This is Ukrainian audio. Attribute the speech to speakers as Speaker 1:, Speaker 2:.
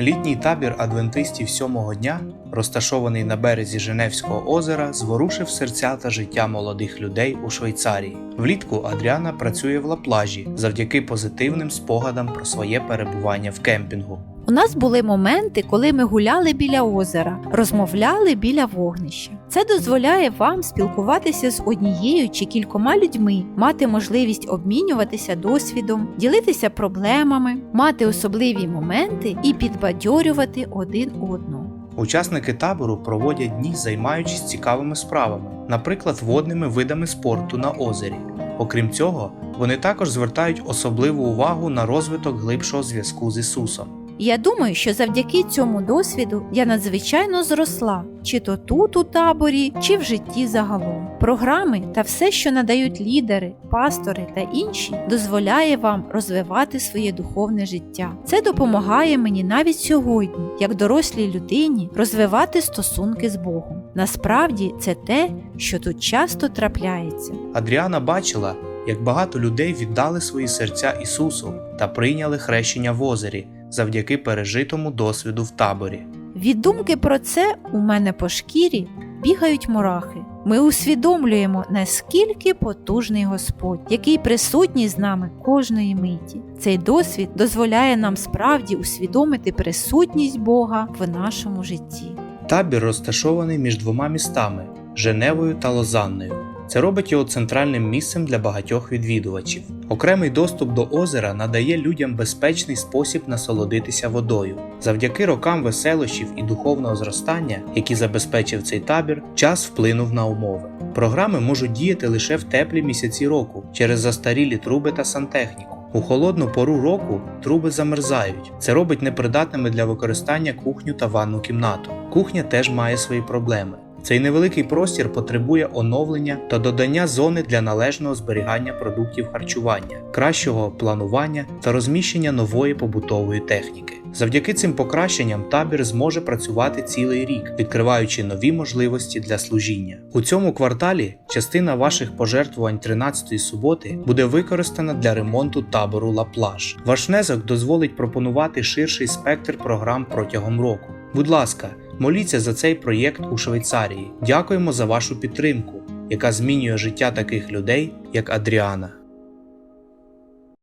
Speaker 1: Літній табір адвентистів сьомого дня, розташований на березі Женевського озера, зворушив серця та життя молодих людей у Швейцарії. Влітку Адріана працює в Лаплажі завдяки позитивним спогадам про своє перебування в кемпінгу.
Speaker 2: У нас були моменти, коли ми гуляли біля озера, розмовляли біля вогнища. Це дозволяє вам спілкуватися з однією чи кількома людьми, мати можливість обмінюватися досвідом, ділитися проблемами, мати особливі моменти і підбадьорювати один одного.
Speaker 1: Учасники табору проводять дні, займаючись цікавими справами, наприклад, водними видами спорту на озері. Окрім цього, вони також звертають особливу увагу на розвиток глибшого зв'язку з Ісусом.
Speaker 2: Я думаю, що завдяки цьому досвіду я надзвичайно зросла, чи то тут у таборі, чи в житті загалом. Програми та все, що надають лідери, пастори та інші, дозволяє вам розвивати своє духовне життя. Це допомагає мені навіть сьогодні, як дорослій людині, розвивати стосунки з Богом. Насправді це те, що тут часто трапляється.
Speaker 1: Адріана бачила, як багато людей віддали свої серця Ісусу та прийняли хрещення в озері завдяки пережитому досвіду в таборі.
Speaker 2: Від думки про це у мене по шкірі бігають мурахи. Ми усвідомлюємо, наскільки потужний Господь, який присутній з нами кожної миті. Цей досвід дозволяє нам справді усвідомити присутність Бога в нашому житті.
Speaker 1: Табір розташований між двома містами Женевою та Лозанною. Це робить його центральним місцем для багатьох відвідувачів. Окремий доступ до озера надає людям безпечний спосіб насолодитися водою. Завдяки рокам веселощів і духовного зростання, які забезпечив цей табір, час вплинув на умови. Програми можуть діяти лише в теплі місяці року через застарілі труби та сантехніку. У холодну пору року труби замерзають. Це робить непридатними для використання кухню та ванну кімнату. Кухня теж має свої проблеми. Цей невеликий простір потребує оновлення та додання зони для належного зберігання продуктів харчування, кращого планування та розміщення нової побутової техніки. Завдяки цим покращенням табір зможе працювати цілий рік, відкриваючи нові можливості для служіння. У цьому кварталі частина ваших пожертвувань 13-ї суботи буде використана для ремонту табору Лаплаж. Ваш внесок дозволить пропонувати ширший спектр програм протягом року. Будь ласка, моліться за цей проєкт у Швейцарії. Дякуємо за вашу підтримку, яка змінює життя таких людей, як Адріана.